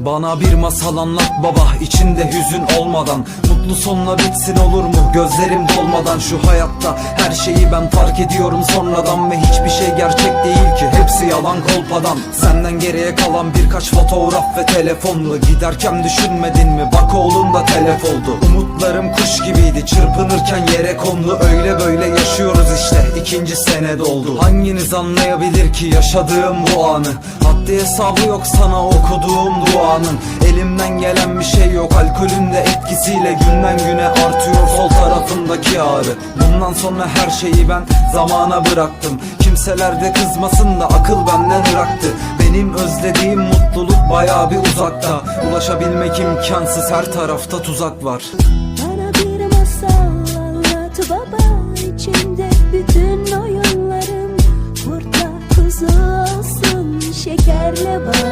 Bana bir masal anlat baba içinde hüzün olmadan. Mutlu sonla bitsin olur mu? Gözlerim dolmadan Şu hayatta. Her şeyi ben fark ediyorum sonradan Ve hiçbir şey gerçek değil ki. Hepsi yalan kolpadan. Senden geriye kalan birkaç fotoğraf ve telefonlu Giderken düşünmedin mi? Bak oğlun da telef oldu çırpınırken yere kondu Öyle böyle yaşıyoruz işte. İkinci sene doldu. Hanginiz anlayabilir ki yaşadığım bu anı? Haddi hesabı yok sana okuduğum duanın. Elimden gelen bir şey yok alkolün de etkisiyle Günden güne artıyor sol tarafındaki ağrı. Bundan sonra her şeyi ben zamana bıraktım. Kimseler de kızmasın da akıl benden ıraktı Benim özlediğim mutluluk baya bir uzakta. Ulaşabilmek imkansız her tarafta tuzak var şerle bağ